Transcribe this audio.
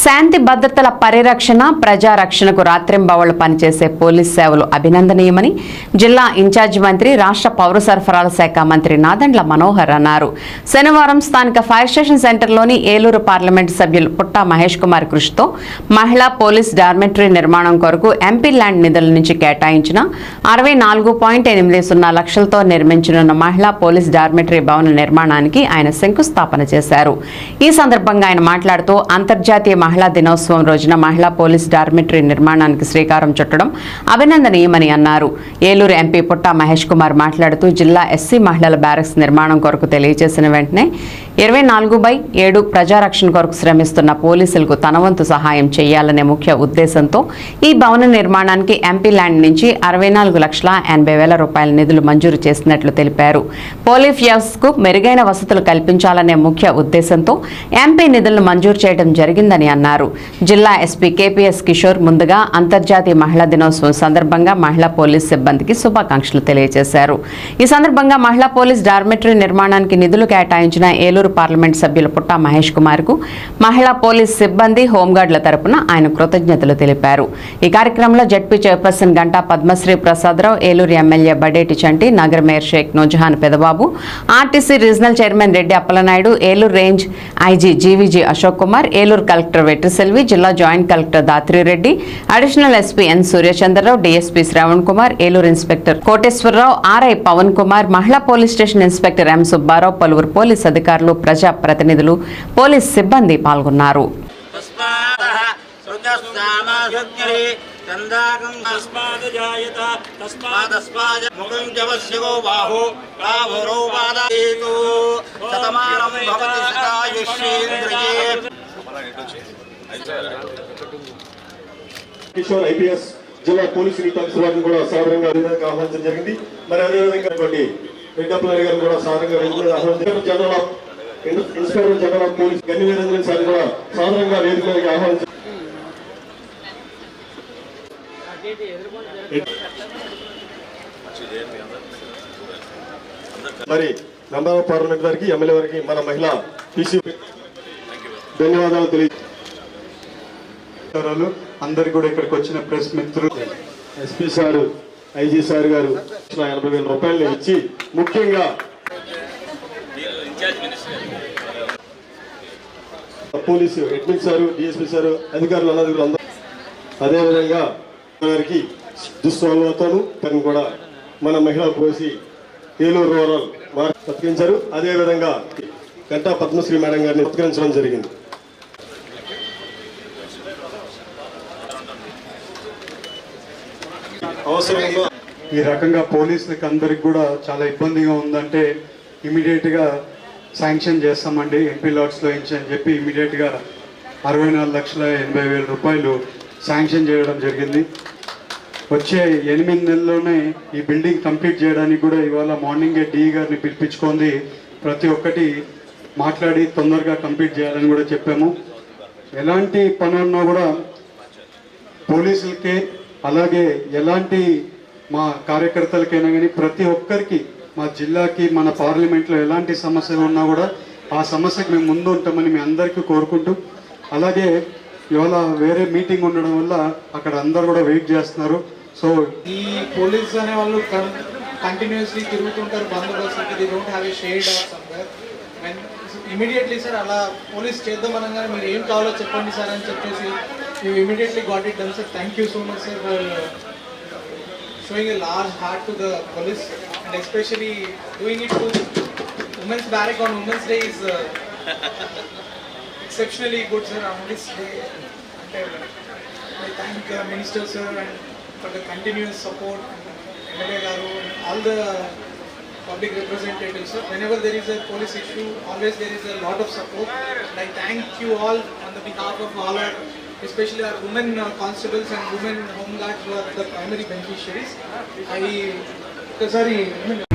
శాంతి భద్రతల పరిరక్షణ ప్రజారక్షణకు రాత్రింబవళ్ళు పనిచేసే పోలీస్ సేవలు అభినందనీయమని జిల్లా ఇన్ఛార్జి మంత్రి రాష్ట్ర పౌర సరఫరాల శాఖ మంత్రి నాదండ్ల మనోహర్ అన్నారు. శనివారం స్థానిక ఫైర్ స్టేషన్ సెంటర్లోని ఏలూరు పార్లమెంటు సభ్యులు పుట్టా మహేష్ కుమార్ కృషితో మహిళా పోలీస్ డార్మెటరీ నిర్మాణం కొరకు ఎంపీ ల్యాండ్ నిధుల నుంచి కేటాయించిన అరవై నాలుగు పాయింట్ ఎనిమిది సున్నా లక్షలతో నిర్మించనున్న మహిళా పోలీస్ డార్మెటరీ భవన నిర్మాణానికి ఆయన శంకుస్థాపన చేశారు. ఈ సందర్భంగా ఆయన మాట్లాడుతూ అంతర్జాతీయ మహిళా దినోత్సవం రోజున మహిళా పోలీస్ డార్మిటరీ నిర్మాణానికి శ్రీకారం చుట్టడం అభినందనీయమని అన్నారు. ఏలూరు ఎంపీ పుట్టా మహేష్ కుమార్ మాట్లాడుతూ జిల్లా ఎస్సీ మహిళల బ్యారక్స్ నిర్మాణం కొరకు తెలియజేసిన వెంటనే ఇరవై నాలుగు బై ఏడు ప్రజారక్షణ కొరకు శ్రమిస్తున్న పోలీసులకు తన వంతు సహాయం చేయాలనే ముఖ్య ఉద్దేశంతో ఈ భవన నిర్మాణానికి ఎంపీ ల్యాండ్ నుంచి అరవై నాలుగు లక్షల ఎనభై వేల రూపాయల నిధులు మంజూరు చేసినట్లు తెలిపారు. పోలీస్ వ్యవస్థకు మెరుగైన వసతులు కల్పించాలనే ముఖ్య ఉద్దేశంతో ఎంపీ నిధులను మంజూరు చేయడం జరిగిందని అన్నారు. జిల్లా ఎస్పీ కేపీఎస్ కిషోర్ ముందుగా అంతర్జాతీయ మహిళా దినోత్సవం సందర్భంగా మహిళా పోలీస్ సిబ్బందికి శుభాకాంక్షలు తెలియజేశారు. ఈ సందర్భంగా మహిళా పోలీస్ డార్మెటరీ నిర్మాణానికి నిధులు కేటాయించిన ఏలూరు పార్లమెంట్ సభ్యులు పుట్టా మహేష్ కుమార్కు మహిళా పోలీస్ సిబ్బంది హోంగార్డుల తరపున ఆయన కృతజ్ఞతలు తెలిపారు. ఈ కార్యక్రమంలో ZP chairperson Ganta Padmasri Prasadarao Eluru MLA Badeti Chanti నగర mayor Sheikh Noorjahan Pedababu RTC regional chairman Reddy Appalanaidu Eluru range IG GVG Ashok Kumar Eluru collector Vetriselvi జిల్లా joint collector Dhatrireddy additional SP N Suryachandrarao DSP Sravan Kumar Eluru inspector Koteswararao RI Pavan Kumar మహిళా police station inspector M Subbarao పలువురు police అధికారులు ప్రజా ప్రతినిధులు police సిబ్బంది పాల్గొన్నారు తస్మాదః Kishore IPS జిల్లా పోలీసు రీతాఫీసర్ కూడా సాధారణంగా అధికారంగా ఆహ్వానించడం జరిగింది. మరి అదేవిధంగా రెడ్డప్పలారి గారు కూడా సాధారణంగా ఆహ్వానించారు general inspector general of police Ganni Veerendran sir కూడా సాధారణంగా వేదికలకి ఆహ్వానించారు మరి నందావ పార్లమెంట్ వారికి ఎమ్మెల్యే వారికి మన మహిళ టీసీ ధన్యవాదాలు తెలియ నమస్కారాలు అందరికి కూడా ఇక్కడికి వచ్చిన ప్రెస్ మిత్రులు. ఎస్పీ సార్ ఐజీ సార్ గారు ఎనభై వేల రూపాయలు ఇచ్చి ముఖ్యంగా police admin sir DSP sir అధికారులు అన్నది అందరూ అదేవిధంగా గారికి దుస్వాలతోనూ తను కూడా మన మహిళా పోసి ఏలూరు రూరల్ వారు సత్కరించారు అదేవిధంగా గంటా పద్మశ్రీ మేడం గారిని సత్కరించడం జరిగింది. ఈ రకంగా పోలీసులకు అందరికి కూడా చాలా ఇబ్బందిగా ఉందంటే ఇమీడియట్గా శాంక్షన్ చేస్తామండి. ఎంపీ లాట్స్లో ఇచ్చి అని చెప్పి ఇమీడియట్గా అరవై నాలుగు లక్షల ఎనభై వేల రూపాయలు శాంక్షన్ చేయడం జరిగింది. వచ్చే ఎనిమిది నెలల్లోనే ఈ బిల్డింగ్ కంప్లీట్ చేయడానికి కూడా ఇవాళ మార్నింగే డి గారిని పిలిపించుకుంది ప్రతి ఒక్కటి మాట్లాడి తొందరగా కంప్లీట్ చేయాలని కూడా చెప్పాము. ఎలాంటి పని ఉన్నా కూడా పోలీసులకే అలాగే ఎలాంటి మా కార్యకర్తలకైనా కానీ ప్రతి ఒక్కరికి మా జిల్లాకి మన పార్లమెంట్లో ఎలాంటి సమస్యలు ఉన్నా కూడా ఆ సమస్యకు మేము ముందు ఉంటామని మీ అందరికీ కోరుకుంటూ అలాగే ఇవాళ వేరే మీటింగ్ ఉండడం వల్ల అక్కడ అందరు కూడా వెయిట్ చేస్తున్నారు. సో ఈ పోలీస్ అనే వాళ్ళు కంటిన్యూస్లీ తిరుగుతుంటారు బందోబస్తు they don't have a shed and immediately sir అలా పోలీస్ చేద్దాం అనగానే మీరు ఏం కావాలో చెప్పండి సార్ అని చెప్పేసి You immediately got it done, sir. Thank you so much, sir, for uh, showing a large heart to the police and especially doing it to Women's Barrack on Women's Day is uh, exceptionally good, sir. On this day, uh, I thank uh, Minister, sir, and for the continuous support, and all the public representatives, sir. Whenever there is a police issue, always there is a lot of support. And I thank you all on the behalf of all our especially our women uh, constables and women home guards who are the primary beneficiaries. I, sorry,